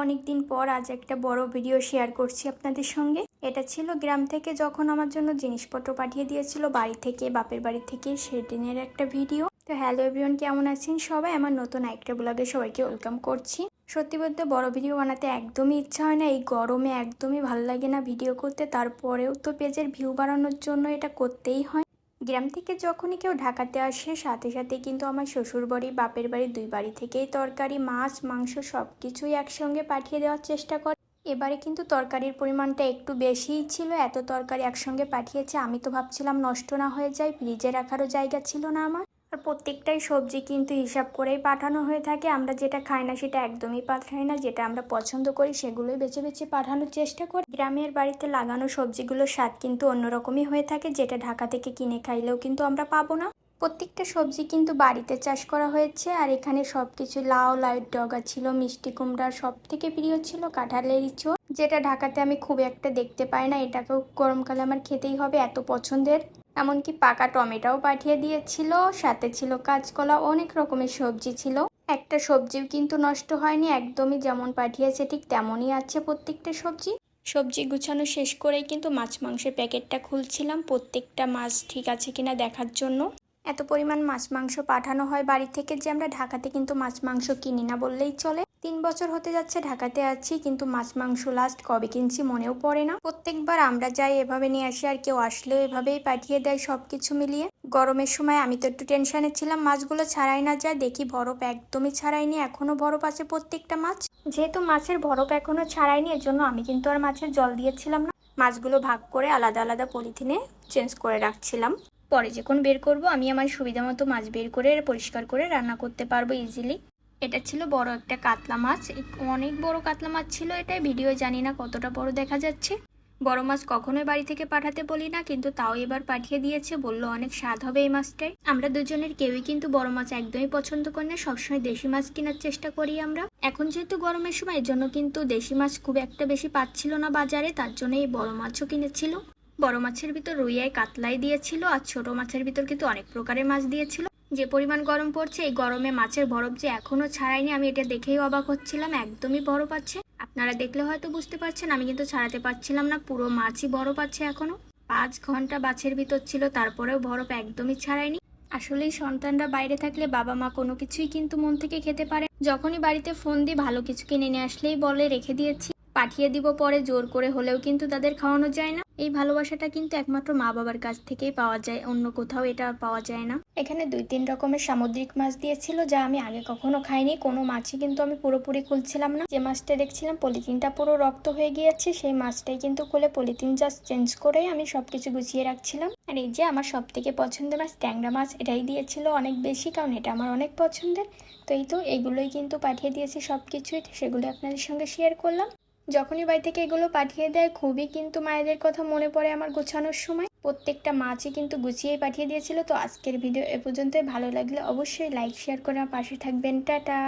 অনেক দিন পর আজ একটা বড় ভিডিও শেয়ার করছি আপনাদের সঙ্গে। এটা ছিল গ্রাম থেকে যখন আমার জন্য জিনিসপত্র পাঠিয়ে দিয়েছিল, বাড়ি থেকে, বাপের বাড়ি থেকে সেদিনের একটা ভিডিও তো হ্যালো এভরিওয়ান কেমন আছেন সবাই? আমার নতুন একটা ব্লগে সবাইকে ওয়েলকাম করছি। সত্যি বলতে বড় ভিডিও বানাতে একদমই ইচ্ছা হয় না, এই গরমে একদমই ভালো লাগে না ভিডিও করতে। তারপরেও তো পেজের ভিউ বাড়ানোর জন্য এটা করতেই হয়। গ্রাম থেকে যখনই কেউ ঢাকাতে আসে, সাথে সাথে কিন্তু আমার শ্বশুর বাড়ি, বাপের বাড়ি দুই বাড়ি থেকেই তরকারি, মাছ, মাংস সব কিছুই একসঙ্গে পাঠিয়ে দেওয়ার চেষ্টা করে। এবারে কিন্তু তরকারির পরিমাণটা একটু বেশিই ছিল, এত তরকারি একসঙ্গে পাঠিয়েছে, আমি তো ভাবছিলাম নষ্ট না হয়ে যায়, ফ্রিজে রাখারও জায়গা ছিল না আমার। আর প্রত্যেকটাই সবজি কিন্তু হিসাব করেই পাঠানো হয়ে থাকে। আমরা যেটা খাই না সেটা একদমই পাঠাই না, যেটা আমরা পছন্দ করি সেগুলোই বেছে বেছে পাঠানোর চেষ্টা করি। গ্রামের বাড়িতে লাগানো সবজিগুলোর স্বাদ কিন্তু অন্যরকমই হয়ে থাকে, যেটা ঢাকা থেকে কিনে খাইলেও কিন্তু আমরা পাবো না। প্রত্যেকটা সবজি কিন্তু বাড়িতে চাষ করা হয়েছে আর এখানে সব কিছু লাউ, লাইট, ডগা ছিল, মিষ্টি কুমড়া সব থেকে প্রিয় ছিল কাঁঠালের ইঁচড় যেটা ঢাকাতে আমি খুব একটা দেখতে পাই না, এটাকেও গরমকালে আমার খেতেই হবে, এত পছন্দের। এমনকি পাকা টমেটোও পাঠিয়ে দিয়েছিল, সাথে ছিল কাঁচকলা, অনেক রকমের সবজি ছিল। একটা সবজিও কিন্তু নষ্ট হয়নি, একদমই যেমন পাঠিয়েছে ঠিক তেমনই আছে প্রত্যেকটা সবজি। সবজি গুছানো শেষ করেই কিন্তু মাছ মাংসের প্যাকেটটা খুলছিলাম, প্রত্যেকটা মাছ ঠিক আছে কিনা দেখার জন্য। এত পরিমাণ মাছ মাংস পাঠানো হয় বাড়ি থেকে যে আমরা ঢাকাতে কিন্তু মাছ মাংস কিনি না বললেই চলে। তিন বছর হতে যাচ্ছে ঢাকাতে আছি, কিন্তু মাছ মাংস লাস্ট কবে কিনছি মনেও পড়ে না। প্রত্যেকবার আমরা যাই এভাবে নিয়ে আসি, আর কেউ আসলেও এভাবেই পাঠিয়ে দেয় সব কিছু মিলিয়ে। গরমের সময় আমি তো একটু টেনশনে ছিলাম, মাছগুলো ছাড়াই না যায়, দেখি বরফ একদমই ছাড়াইনি, এখনও বরফ আছে প্রত্যেকটা মাছ। যেহেতু মাছের বরফ এখনও ছাড়াইনি এর জন্য আমি কিন্তু আর মাছের জল দিয়েছিলাম না। মাছগুলো ভাগ করে আলাদা আলাদা পলিথিনে চেঞ্জ করে রাখছিলাম। পরে যখন বের করব, আমি আমার সুবিধা মতো মাছ বের করে পরিষ্কার করে রান্না করতে পারব ইজিলি এটা ছিল বড় একটা কাতলা মাছ। অনেক বড় কাতলা মাছ ছিল এটা, ভিডিও জানি না কতটা বড় দেখা যাচ্ছে। বড় মাছ কখনোই বাড়ি থেকে পাঠাতে বলি না, কিন্তু তাও এবার পাঠিয়ে দিয়েছে, বলল অনেক স্বাদ হবে এই মাছটাই আমরা দুজনের কেউই কিন্তু বড় মাছ একদমই পছন্দ করি না, সবসময় দেশি মাছ কেনার চেষ্টা করি আমরা। এখন যেহেতু গরমের সময় এর জন্য কিন্তু দেশি মাছ খুব একটা বেশি পাচ্ছিল না বাজারে, তার জন্য এই বড় মাছও কিনেছিল। বড় মাছের ভিতর রুইয়ায় কাতলাই দিয়েছিল, আর ছোট মাছের ভিতর কিন্তু অনেক প্রকারের মাছ দিয়েছিল। যে পরিমাণ গরম পড়ছে, এই গরমে মাছের বরফ যে এখনও ছাড়াইনি, আমি এটা দেখেই অবাক হচ্ছিলাম, একদমই বরফ আছে। আপনারা দেখলে হয়তো বুঝতে পারছেন, আমি কিন্তু ছাড়াতে পারছিলাম না, পুরো মাছই বরফ আছে এখনও। পাঁচ ঘণ্টা বাছের ভিতর ছিল, তারপরেও বরফ একদমই ছাড়াইনি। আসলেই সন্তানরা বাইরে থাকলে বাবা মা কোনো কিছুই কিন্তু মন থেকে খেতে পারে যখনই বাড়িতে ফোন দিই, ভালো কিছু কিনে নিয়ে আসলেই বলে, রেখে দিয়েছি। পাঠিয়ে দিব পরে, জোর করে হলেও কিন্তু তাদের খাওয়ানো যায় না। এই ভালোবাসাটা কিন্তু একমাত্র মা বাবার কাছ থেকেই পাওয়া যায়, অন্য কোথাও এটা পাওয়া যায় না। এখানে দুই তিন রকমের সামুদ্রিক মাছ দিয়েছিল, যা আমি আগে কখনো খাইনি। কোনো মাছই কিন্তু আমি পুরোপুরি খুলছিলাম না। যে মাছটা দেখছিলাম, পলিথিনটা পুরো রক্ত হয়ে গিয়েছে। সেই মাছটাই কিন্তু খুলে পলিথিন জাস্ট চেঞ্জ করেই আমি সবকিছু গুছিয়ে রাখছিলাম। আর এই যে আমার সব থেকে পছন্দের মাছ, ট্যাংরা মাছ, এটাই দিয়েছিল অনেক বেশি, কারণ এটা আমার অনেক পছন্দের। তো এই তো এইগুলোই কিন্তু পাঠিয়ে দিয়েছি সব কিছুই সেগুলো আপনাদের সঙ্গে শেয়ার করলাম। যখনই বাড়ি থেকে এগুলো পাঠিয়ে দেয়, খুবই কিন্তু মায়েদের কথা মনে পড়ে আমার গোছানোর সময়। প্রত্যেকটা মাছই কিন্তু গুছিয়েই পাঠিয়ে দিয়েছিল, তো আজকের ভিডিও এ পর্যন্তই। ভালো লাগলে অবশ্যই লাইক শেয়ার করে পাশে থাকবেন। টাটা!